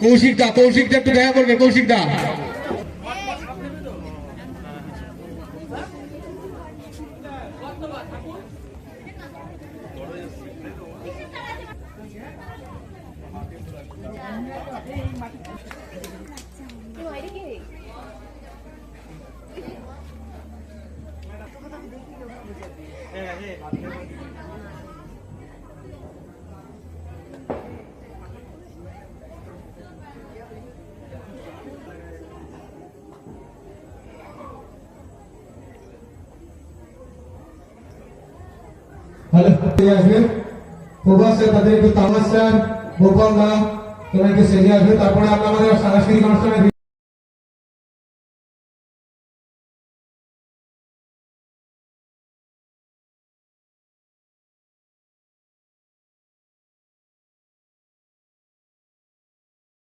কৌশিক দা কৌশিক একটু দেখা করবে কৌশিক দা আসবে सांस्कृतिक अनुष्ठान